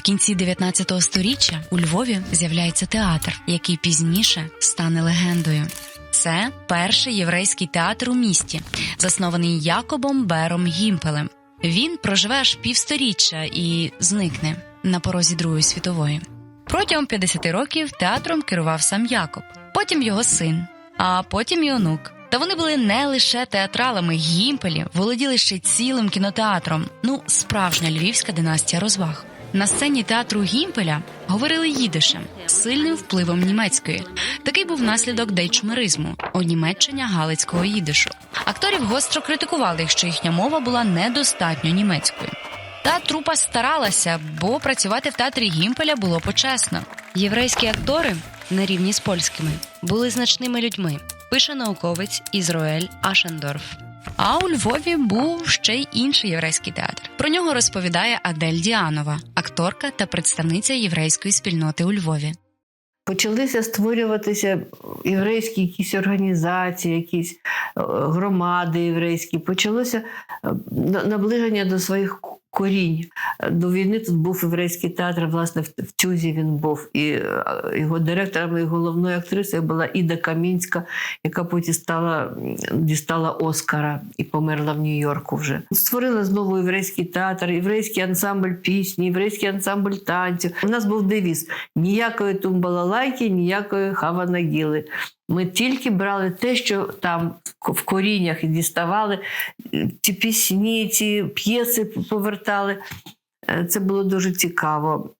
В кінці 19 століття у Львові з'являється театр, який пізніше стане легендою. Це перший єврейський театр у місті, заснований Якобом Бером Гімпелем. Він проживе аж півсторіччя і зникне на порозі Другої світової. Протягом 50 років театром керував сам Якоб, потім його син, а потім і онук. Та вони були не лише театралами гімпелі, володіли ще цілим кінотеатром. Ну, справжня львівська династія розваг. На сцені театру Гімпеля говорили їдишем сильним впливом німецької. Такий був наслідок дейчмеризму, онімеччення галицького їдишу. Акторів гостро критикували, якщо їхня мова була недостатньо німецькою. Та трупа старалася, бо працювати в театрі Гімпеля було почесно. Єврейські актори, на рівні з польськими, були значними людьми. Пише науковець Ізраїль Ашендорф. А у Львові був ще й інший єврейський театр. Про нього розповідає Адель Діанова, акторка та представниця єврейської спільноти у Львові. Почалися створюватися єврейські якісь організації, якісь е, громади єврейські. Почалося е, наближення до своїх корінь. До війни тут був єврейський театр, власне, в Тюзі він був. І е, його директором і головною актрисою була Іда Камінська, яка потім стала, дістала Оскара і померла в Нью-Йорку вже. Створила знову єврейський театр, єврейський ансамбль пісні, єврейський ансамбль танцю. У нас був девіз: ніякої тумбалалайки, ніякої хаванагіли. Ми тільки брали те, що там в коріннях діставали, ці пісні, ці п'єси повертали. Е, Це було дуже цікаво.